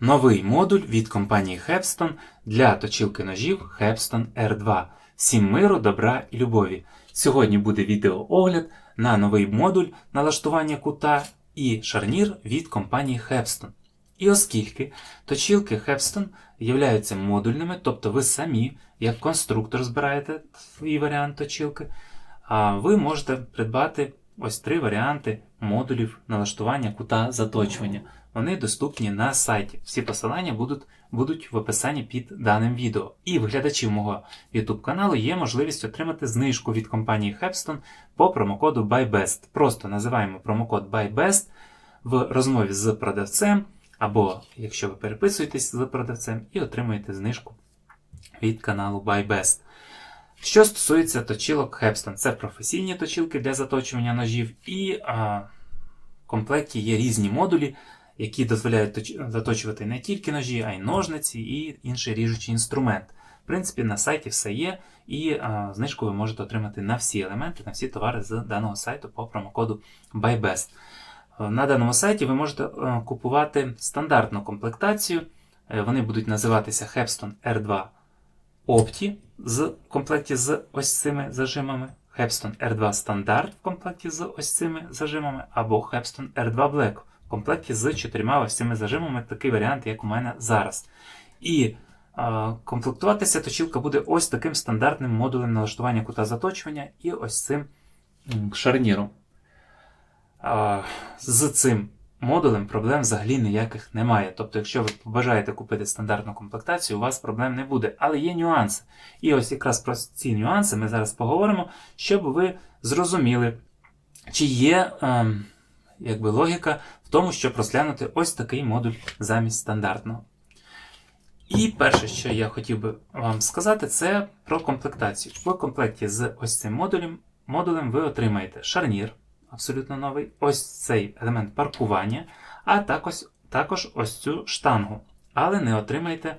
Новий модуль від компанії Hepston для точилки ножів Hepston R2. Всім миру, добра і любові. Сьогодні буде відеоогляд на новий модуль налаштування кута і шарнір від компанії Hepston. І оскільки точилки Hepston являються модульними, тобто ви самі, як конструктор, збираєте свій варіант точилки, а ви можете придбати ось три варіанти модулів налаштування кута заточування. Вони доступні на сайті. Всі посилання будуть, будуть в описанні під даним відео. І в глядачів мого YouTube каналу є можливість отримати знижку від компанії Hepston по промокоду BuyBest. Просто називаємо промокод BuyBest в розмові з продавцем, або якщо ви переписуєтесь з продавцем і отримуєте знижку від каналу BuyBest. Що стосується точилок Hepston, це професійні точилки для заточування ножів, і а, в комплекті є різні модулі, які дозволяють заточувати не тільки ножі, а й ножниці і інший ріжучий інструмент. В принципі, на сайті все є, і а, знижку ви можете отримати на всі елементи, на всі товари з даного сайту по промокоду BuyBest. На даному сайті ви можете е, купувати стандартну комплектацію. Е, Вони будуть називатися Hepston R2 Opti з комплекті з ось цими зажимами, Hepston R2 Standard в комплекті з ось цими зажимами, або Hepston R2 Black в комплекті з чотирма ось цими зажимами, такий варіант, як у мене зараз. І а, комплектуватися точилка буде ось таким стандартним модулем налаштування кута заточування і ось цим шарніром. А, з цим модулем проблем взагалі ніяких немає. Тобто, якщо ви побажаєте купити стандартну комплектацію, у вас проблем не буде. Але є нюанси. І ось якраз про ці нюанси ми зараз поговоримо, щоб ви зрозуміли, чи є ем, якби, логіка в тому, щоб розглянути ось такий модуль замість стандартного. І перше, що я хотів би вам сказати, це про комплектацію. В комплекті з ось цим модулем, модулем ви отримаєте шарнір, абсолютно новий, ось цей елемент паркування, а також, також ось цю штангу. Але не отримаєте е,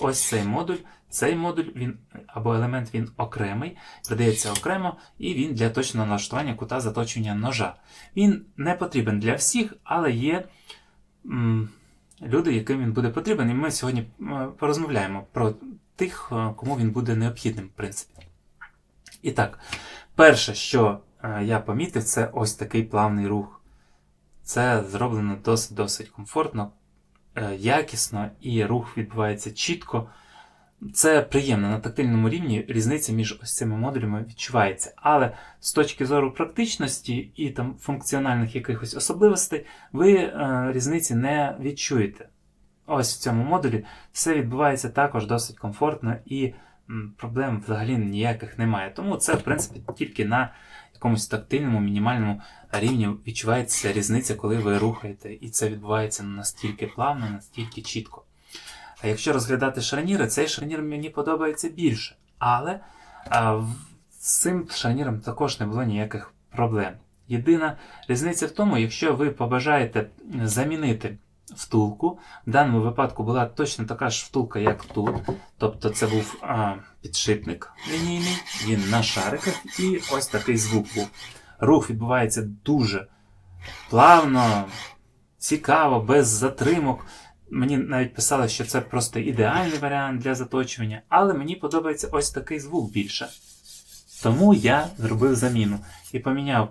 ось цей модуль. Цей модуль він, або елемент він окремий, продається окремо, і він для точного налаштування кута заточення ножа. Він не потрібен для всіх, але є м, люди, яким він буде потрібен. І ми сьогодні порозмовляємо про тих, е, кому він буде необхідним, в принципі. І так, перше, що е, я помітив, це ось такий плавний рух. Це зроблено досить-досить комфортно, е, якісно, і рух відбувається чітко. Це приємно на тактильному рівні різниця між ось цими модулями відчувається. Але з точки зору практичності і там функціональних якихось особливостей, ви е, різниці не відчуєте. Ось в цьому модулі все відбувається також досить комфортно і проблем взагалі ніяких немає. Тому це, в принципі, тільки на якомусь тактильному, мінімальному рівні відчувається різниця, коли ви рухаєте, і це відбувається настільки плавно, настільки чітко. А якщо розглядати шарніри, цей шарнір мені подобається більше. Але а, з цим шарніром також не було ніяких проблем. Єдина різниця в тому, якщо ви побажаєте замінити втулку, в даному випадку була точно така ж втулка, як тут. Тобто це був а, підшипник лінійний, він на шариках, і ось такий звук був. Рух відбувається дуже плавно, цікаво, без затримок. Мені навіть писали, що це просто ідеальний варіант для заточування, але мені подобається ось такий звук більше. Тому я зробив заміну і поміняв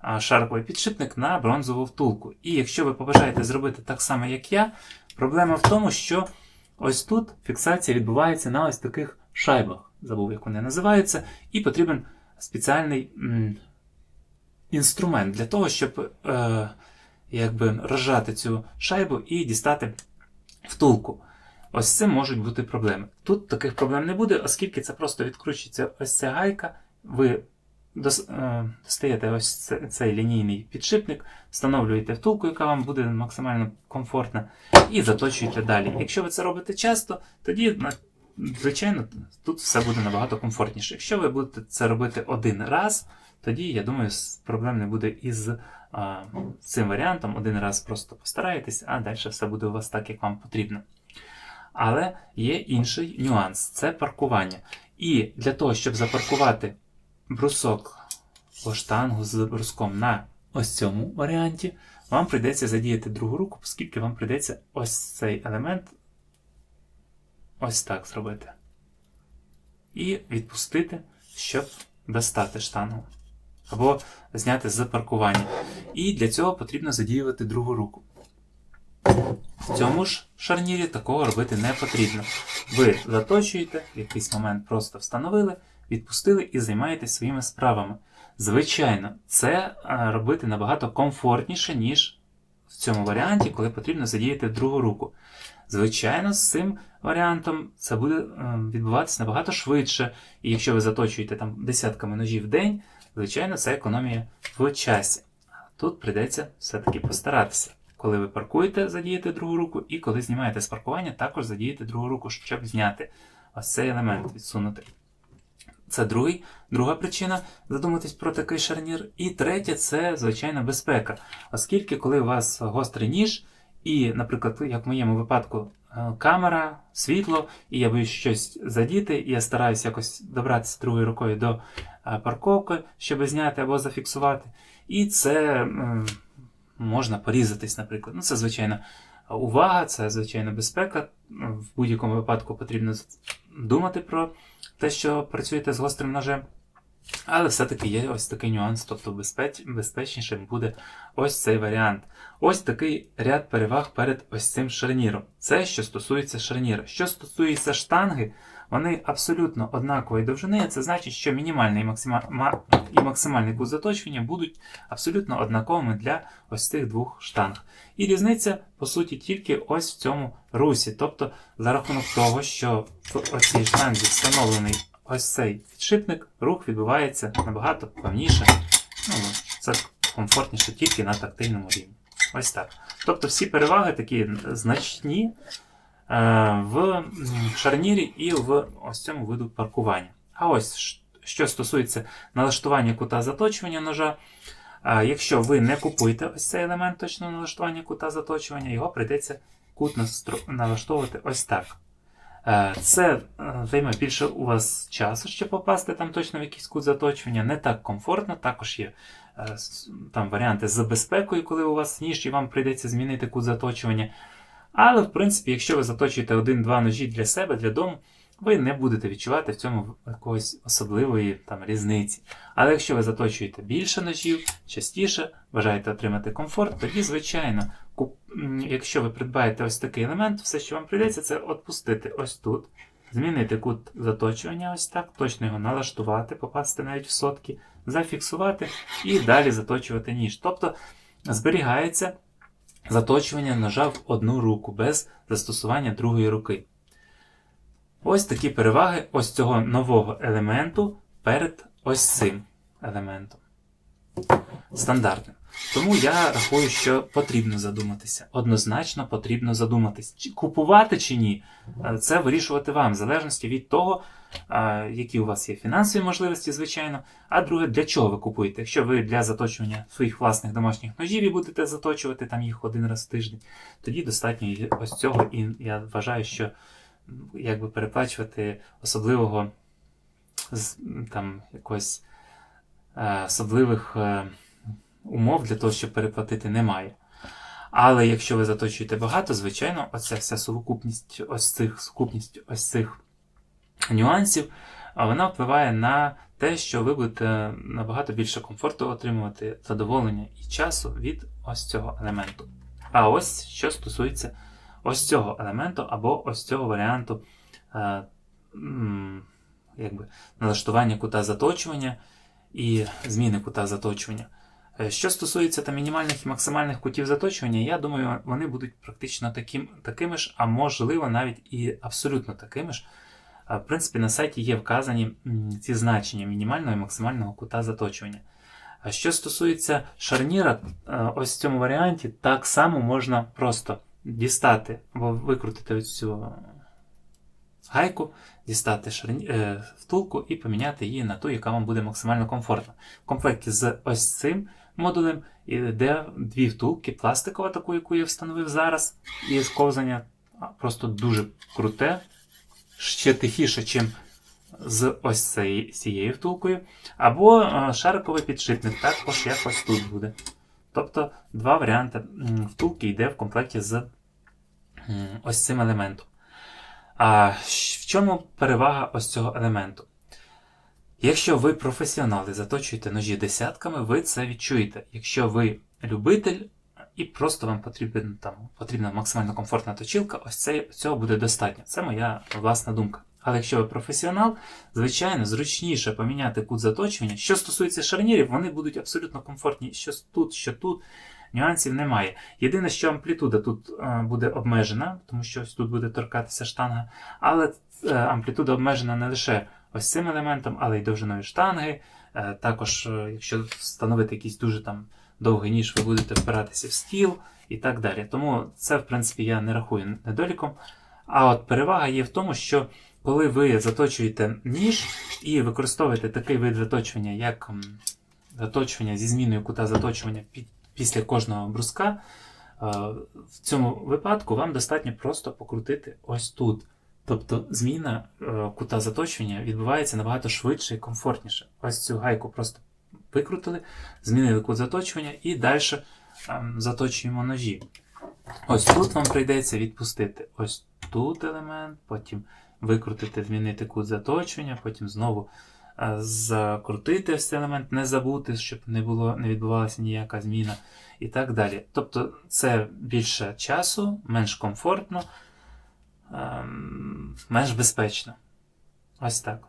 а, шарковий підшипник на бронзову втулку. І якщо ви побажаєте зробити так само, як я, проблема в тому, що ось тут фіксація відбувається на ось таких шайбах. Забув, як вони називаються, і потрібен спеціальний м, інструмент для того, щоб е, якби розжати цю шайбу і дістати втулку. Ось цим можуть бути проблеми. Тут таких проблем не буде, оскільки це просто відкручується ось ця гайка, ви е, достаєте ось цей лінійний підшипник, встановлюєте втулку, яка вам буде максимально комфортна, і заточуєте далі. Якщо ви це робите часто, тоді, звичайно, тут все буде набагато комфортніше. Якщо ви будете це робити один раз, тоді, я думаю, проблем не буде із а, цим варіантом. Один раз просто постараєтесь, а далі все буде у вас так, як вам потрібно. Але є інший нюанс це паркування. І для того, щоб запаркувати брусок або штангу з бруском на ось цьому варіанті, вам прийдеться задіяти другу руку, оскільки вам прийдеться ось цей елемент ось так зробити. І відпустити, щоб достати штангу. Або зняти з паркування. І для цього потрібно задіювати другу руку. В цьому ж шарнірі такого робити не потрібно. Ви заточуєте, в якийсь момент просто встановили, відпустили і займаєтесь своїми справами. Звичайно, це робити набагато комфортніше, ніж в цьому варіанті, коли потрібно задіяти другу руку. Звичайно, з цим варіантом це буде е, відбуватися набагато швидше. І якщо ви заточуєте там десятками ножів в день, звичайно, це економія в часі. Тут прийдеться все-таки постаратися. Коли ви паркуєте, задіяти другу руку, і коли знімаєте з паркування, також задіяти другу руку, щоб зняти ось цей елемент, відсунути. Це другий, друга причина задуматись про такий шарнір. І третє це, звичайно, безпека. Оскільки, коли у вас гострий ніж, і, наприклад, як в моєму випадку, е, камера, світло, і я боюсь щось задіти, і я стараюся якось добратися другою рукою до парковки, щоб зняти або зафіксувати. І це можна порізатись, наприклад. Ну, це, звичайно, увага, це, звичайно, безпека. В будь-якому випадку потрібно думати про те, що працюєте з гострим ножем. Але все-таки є ось такий нюанс, тобто безпеч... безпечнішим буде ось цей варіант. Ось такий ряд переваг перед ось цим шарніром. Це що стосується шарніра. Що стосується штанги, вони абсолютно однакової довжини. Це значить, що мінімальний і, максима... і максимальний кут заточення будуть абсолютно однаковими для ось цих двох штанг. І різниця, по суті, тільки ось в цьому русі. Тобто, за рахунок того, що в оцій штанзі встановлений ось цей підшипник, рух відбувається набагато плавніше. Ну, це комфортніше тільки на тактильному рівні. Ось так. Тобто всі переваги такі значні в шарнірі і в ось цьому виду паркування. А ось що стосується налаштування кута заточування ножа, якщо ви не купуєте ось цей елемент точного налаштування кута заточування, його прийдеться кут налаштовувати ось так. Е, Це е, займе більше у вас часу, щоб попасти там точно в якийсь кут заточування. Не так комфортно. Також є е, там варіанти з безпекою, коли у вас ніж і вам прийдеться змінити кут заточування. Але, в принципі, якщо ви заточуєте один-два ножі для себе, для дому, ви не будете відчувати в цьому якоїсь особливої там, різниці. Але якщо ви заточуєте більше ножів, частіше, бажаєте отримати комфорт, тоді, звичайно, якщо ви придбаєте ось такий елемент, все, що вам прийдеться, це відпустити ось тут, змінити кут заточування ось так, точно його налаштувати, попасти навіть в сотки, зафіксувати і далі заточувати ніж. Тобто зберігається заточування ножа в одну руку без застосування другої руки. Ось такі переваги ось цього нового елементу перед ось цим елементом. Стандартним. Тому я рахую, що потрібно задуматися. Однозначно потрібно задуматись. Чи купувати чи ні, е, це вирішувати вам, в залежності від того, які у вас є фінансові можливості, звичайно. А друге, для чого ви купуєте? Якщо ви для заточування своїх власних домашніх ножів і будете заточувати там їх один раз в тиждень, тоді достатньо ось цього. І я вважаю, що якби переплачувати особливого там якось е, особливих е, умов для того, щоб переплатити, немає. Але якщо ви заточуєте багато, звичайно, оця вся сукупність ось цих, сукупність ось цих нюансів, а вона впливає на те, що ви будете набагато більше комфорту отримувати задоволення і часу від ось цього елементу. А ось що стосується ось цього елементу або ось цього варіанту е, якби, налаштування кута заточування і зміни кута заточування. Е, Що стосується там, мінімальних і максимальних кутів заточування, я думаю, вони будуть практично таким, такими ж, а можливо навіть і абсолютно такими ж. В принципі, на сайті є вказані ці значення мінімального і максимального кута заточування. Що стосується шарніра, е, ось в цьому варіанті так само можна просто дістати або викрутити ось цю гайку, дістати шарні... е, втулку і поміняти її на ту, яка вам буде максимально комфортна. В комплекті з ось цим модулем йде дві втулки, пластикова, таку, яку я встановив зараз, і сковзання просто дуже круте, ще тихіше, чим з ось цією, цією втулкою. Або е, шариковий підшипник, також якось тут буде. Тобто два варіанти втулки йде в комплекті з ось цим елементом. А в чому перевага ось цього елементу? Якщо ви професіонал і заточуєте ножі десятками, ви це відчуєте. Якщо ви любитель і просто вам потрібен, там, потрібна максимально комфортна точилка, ось це, цього буде достатньо. Це моя власна думка. Але якщо ви професіонал, звичайно, зручніше поміняти кут заточування. Що стосується шарнірів, вони будуть абсолютно комфортні. Що тут, що тут, нюансів немає. Єдине, що амплітуда тут е, буде обмежена, тому що ось тут буде торкатися штанга, але е, амплітуда обмежена не лише ось цим елементом, але й довжиною штанги. Е, Також, якщо встановити якийсь дуже там довгий ніж, ви будете впиратися в стіл і так далі. Тому це, в принципі, я не рахую недоліком. А от перевага є в тому, що коли ви заточуєте ніж і використовуєте такий вид заточування, як заточування зі зміною кута заточування після кожного бруска, е, в цьому випадку вам достатньо просто покрутити ось тут. Тобто зміна е, кута заточування відбувається набагато швидше і комфортніше. Ось цю гайку просто викрутили, змінили кут заточування і далі ем, заточуємо ножі. Ось тут вам прийдеться відпустити ось тут елемент, потім викрутити, змінити кут заточення, потім знову е, закрутити ось цей елемент, не забути, щоб не, було, не відбувалася ніяка зміна і так далі. Тобто це більше часу, менш комфортно, ем, менш безпечно. Ось так.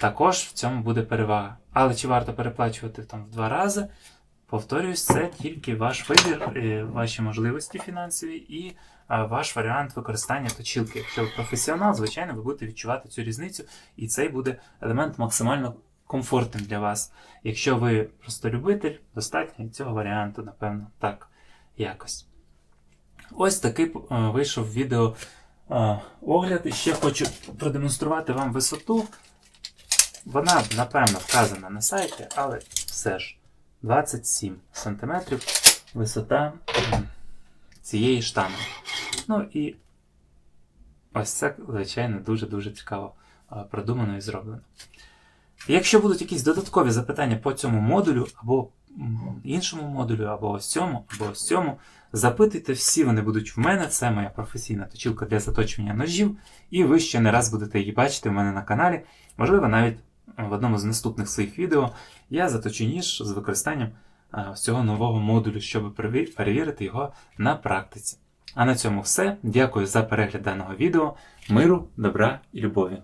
Також в цьому буде перевага. Але чи варто переплачувати там в два рази? Повторюсь, це тільки ваш вибір, е, ваші можливості фінансові і ваш варіант використання точилки. Якщо ви професіонал, звичайно, ви будете відчувати цю різницю, і цей буде елемент максимально комфортним для вас. Якщо ви просто любитель, достатньо цього варіанту, напевно, так якось. Ось такий е, вийшов відео е, огляд. Ще хочу продемонструвати вам висоту. Вона, напевно, вказана на сайті, але все ж 27 см висота цієї штани. Ну і ось це, звичайно, дуже-дуже цікаво продумано і зроблено. Якщо будуть якісь додаткові запитання по цьому модулю, або іншому модулю, або ось цьому, або ось цьому, запитуйте, всі вони будуть в мене. Це моя професійна точилка для заточування ножів, і ви ще не раз будете її бачити в мене на каналі. Можливо, навіть в одному з наступних своїх відео я заточу ніж з використанням цього нового модулю, щоб перевірити його на практиці. А на цьому все. Дякую за перегляд даного відео. Миру, добра і любові!